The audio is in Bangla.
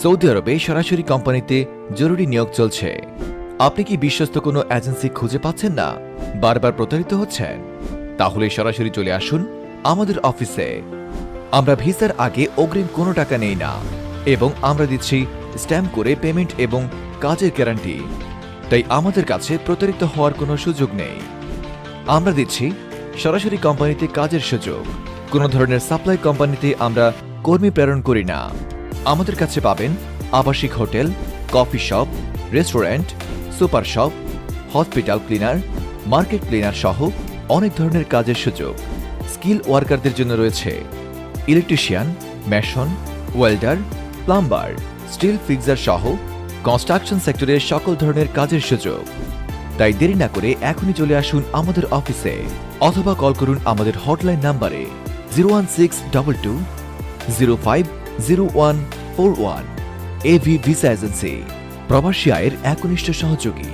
সৌদি আরবে সরাসরি কোম্পানিতে জরুরি নিয়োগ চলছে। আপনি কি বিশ্বস্ত কোনো এজেন্সি খুঁজে পাচ্ছেন না? বারবার প্রতারিত হচ্ছেন? তাহলে সরাসরি চলে আসুন আমাদের অফিসে। আমরা ভিসার আগে অগ্রিম কোনো টাকা নেই না, এবং আমরা দিচ্ছি স্ট্যাম্প করে পেমেন্ট এবং কাজের গ্যারান্টি। তাই আমাদের কাছে প্রতারিত হওয়ার কোনো সুযোগ নেই। আমরা দিচ্ছি সরাসরি কোম্পানিতে কাজের সুযোগ। কোনো ধরনের সাপ্লাই কোম্পানিতে আমরা কর্মী প্রেরণ করি না। আমাদের কাছে পাবেন আবাসিক hotel, coffee shop, restaurant, super shop, hospital cleaner, market cleaner সহ অনেক ধরনের কাজের সুযোগ। স্কিল ওয়ার্কারদের জন্য রয়েছে electrician, mason, welder, plumber, steel fixer সহ কনস্ট্রাকশন সেক্টরের সকল ধরনের কাজের সুযোগ। তাই দেরি না করে এখনই চলে আসুন আমাদের অফিসে অথবা কল করুন আমাদের হটলাইন নাম্বারে zero one six double two zero five zero one four one AV visa agency প্রবাসী আয়ের একনিষ্ঠ সহযোগী।